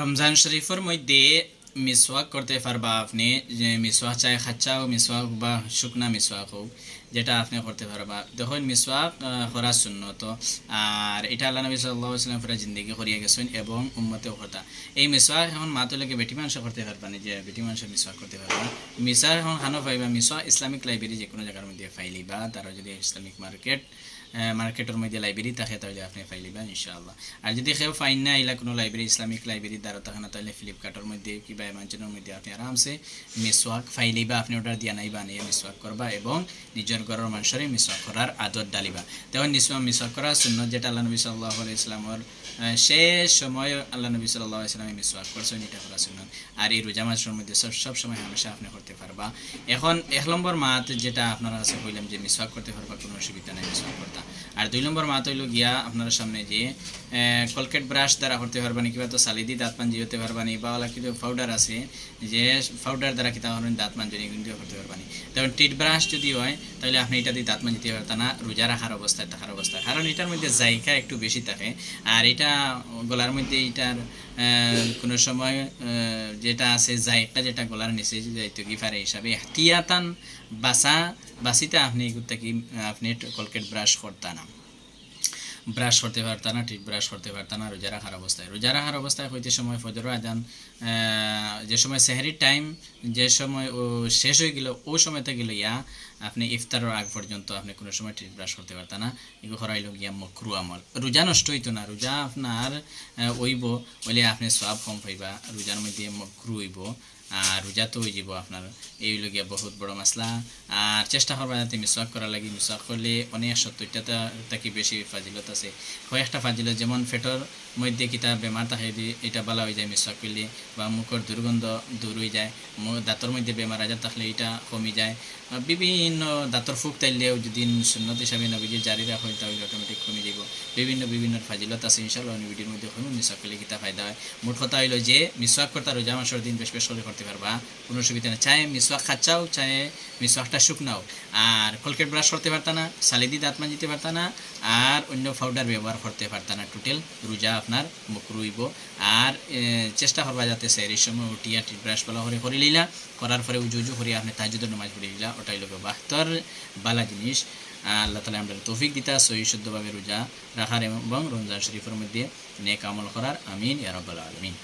রমজান শরীফের মধ্যে মিসওয়াক করতে পারবা আপনি, যে মিসওয়াক চাই খাচ্চা হোক, মিসওয়াক বা শুকনা মিসওয়াক হোক, যেটা আপনি করতে পারবা। দেখুন, মিসওয়াক করা শূন্য তো আর এটা আল্লাহ নবী সাল্লাহ ইসলাম ফেরা জিন্দগি করিয়া গেছেন এবং উম্মতেও কথা। এই মিসওয়াক এখন মাতুলকে বেটি মানুষ করতে পারবা না, যে বেটি মানুষ মিসওয়াক করতে পারবা মিসওয়াক এখন খানো পাইবা মিসওয়াক ইসলামিক লাইব্রেরি যে কোনো জায়গার মধ্যে ফাইলিবা তারা যদি ইসলামিক মার্কেট মার্কেটের মধ্যে লাইব্রেরি থাকে, তাহলে আপনি পাইলিবা ইনশাআল্লাহ। আর যদি কেউ ফাইন না এলা কোনো লাইব্রেরি ইসলামিক লাইব্রেরি দ্বারা থাকে না, তাহলে ফ্লিপকার্টের মধ্যে কিংবা অ্যামাজনের মধ্যে আপনি আরামসে মিসওয়াক ফাইলিবা আপনি অর্ডার দিয়া নাইবা, নিয়ে মিসওয়াক করবা এবং নিজের ঘরের মানুষের মিসওয়াক করার আদত ডালিবা তখন নিশ্চয় মিসওয়াক করা শূন্য যেটা আল্লাহ নবী সাল্লাহ ইসলামর শেষ সময় আল্লাহ নবী সাল্লাহ ইসলামে মিসওয়াক করছেন, এটা করা শূন্য আর এই রোজা মাসের মধ্যে সব সব সময় হামেশা আপনি করতে পারবা। এখন এক নম্বর মাত যেটা আপনার কাছে কইলাম যে মিসওয়াক করতে পারবা, কোনো অসুবিধা নাই মিসওয়াক করতা। আর দুই নম্বর মাত হইল গিয়া আপনার সামনে যে কলকেট ব্রাশ দ্বারা করতে পারবানি কিবা তো সালিদি দাঁত মাঞ্জি হতে পারবানি বা ওলা কিন্তু পাউডার আছে, যে পাউডার দ্বারা কিতা হবেন দাঁত মাঞ্জনি কিন্তু করতে পারবানি তখন টিট ব্রাশ যদি হয়, তাহলে আপনি এটা দিয়ে দাঁত মাঞ্জিতে পারতেন না, রোজা রাখার অবস্থায় থাকার অবস্থা। কারণ এটার মধ্যে জায়গা একটু বেশি থাকে, আর এটা গলার মধ্যে এটার কোনো সময় যেটা আছে, জায়গা যেটা গলার নিচে যাইতো কি পারে হিসাবে, এহতিয়াতান বাসা, বাসিতে আপনি কি, আপনি কলকেট ব্রাশ করতা না ব্রাশ করতে পারতা না, ঠিক ব্রাশ করতে পারতা না, রোজা রাখার অবস্থায়। রোজা রাখার অবস্থায় হইতে সময় ফজর আজান যে সময় সেহারির টাইম যে সময় শেষ হয়ে গেল, ও সময়তে গেল ইয়া, আপনি ইফতারের আগ পর্যন্ত আপনি কোনো সময় ঠিক ব্রাশ করতে পারতা না। এগুলো হরাইল গিয়া মকরু আমল। রোজা নষ্ট হইতো না, রোজা আপনার ওইব বলে আপনি সব কম পাইবা, রোজার মধ্যে মকরু হইব। আর রোজা তো হয়ে যাব আপনার। এই লগিয়া বহুত বড় মাসলা। আর চেষ্টা করবা যাতে মিসওয়াক করা লাগে। মিসওয়াক করলে অনেক সত্তরটা থাকি বেশি ফাজিলত আছে। কয়েকটা ফাজিলত যেমন ফেটর মধ্যে কিতা বেমার থাকে এটা বালা হয়ে যায় মিসওয়াক করলে বা মুখের দুর্গন্ধ দূর হয়ে যায়। দাঁতর মধ্যে বেমার আজার থাকলে এটা কমে যায়। বিভিন্ন দাঁতর ফুক তাইলেও যদি সুন্নত হিসাবে নবীজি জারি রাখা হয় তাহলে অটোমেটিক কমে যাব বিভিন্ন বিভিন্ন ফাজিলত আছে ইনশাল্লাহ ভিডিওর মধ্যে হইব মিসওয়াক করলে কিতা ফায়দা হয়। মোট কথা হইল যে, মিসওয়াক করতে রোজা মাসের দিন বেশ বেশ করে করতে পারবা। কোনো অসুবিধা নেই। চাহে মিসওয়াক খাচ্চাও চাহে মিসওয়াকটা শুকনাও। আর কলকেট ব্রাশ করতে পারতা না সালিদি দাঁত মাজিতে পারতা না, আর অন্য পাউডার ব্যবহার করতে পারতা না। টোটাল রোজা আপনার মুখ রুইব। আর চেষ্টা করবা যাতে সেরির সময় উঠিয়া ব্রাশ বলা করে করে লিলা করার পরে উজু উজু করিয়া আপনি তাজুদের নমাজ পড়ে লিলা ওটাই লোক বাহতর বালা জিনিস। আল্লাহ তালা আমরা তৌফিক দিতা, সহি, শুদ্ধভাবে রোজা রাখার এবং রমজান শরীফের মধ্যে নেক আমল করার আমিন ইয়ারব্বাল আলমিন।